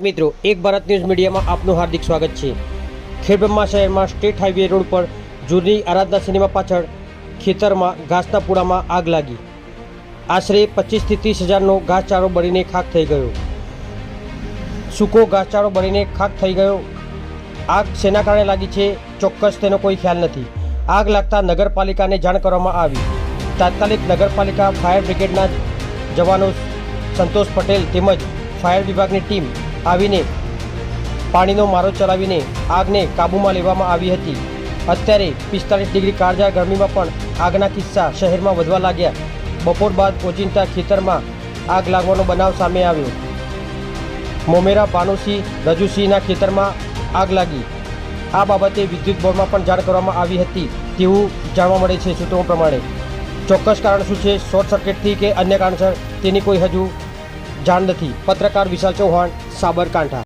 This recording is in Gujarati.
મિત્રો, એક ભારત ન્યૂઝ મીડિયામાં આપનું હાર્દિક સ્વાગત છે. ખેડબ્રહ્મા શહેરમાં સ્ટેટ હાઈવે રોડ પર જૂની આરાધના સિનેમા પાછળ ખેતરમાં ઘાસના પૂળામાં આગ લાગી. આશરે પચીસથી ત્રીસ હજારનો ઘાસચારો બળીને ખાક થઈ ગયો. સૂકો ઘાસચારો બળીને ખાક થઈ ગયો. આગ શેના કારણે લાગી છે, ચોક્કસ તેનો કોઈ ખ્યાલ નથી. આગ લાગતા નગરપાલિકાને જાણ કરવામાં આવી. તાત્કાલિક નગરપાલિકા ફાયર બ્રિગેડના જવાનો સંતોષ પટેલ તેમજ ફાયર વિભાગની ટીમ આવીને પાણીનો મારો ચલાવીને આગને કાબૂમાં લેવામાં આવી હતી. અત્યારે પિસ્તાલીસ ડિગ્રી કાળઝાળ ગરમીમાં પણ આગના કિસ્સા શહેરમાં વધવા લાગ્યા. બપોર બાદ ઓચિંતા ખેતરમાં આગ લાગવાનો બનાવ સામે આવ્યો. મોમેરા ભાનુસિંહ રજુસિંહના ખેતરમાં આગ લાગી. આ બાબતે વિદ્યુત બોર્ડમાં પણ જાણ કરવામાં આવી હતી. તેવું જાણવા મળે છે સૂત્રો પ્રમાણે. ચોક્કસ કારણ શું છે? શોર્ટ સર્કિટથી કે અન્ય કારણસર તેની કોઈ હજુ જાણ નથી પત્રકાર વિશાલ ચૌહાણ સાબરકાંઠા.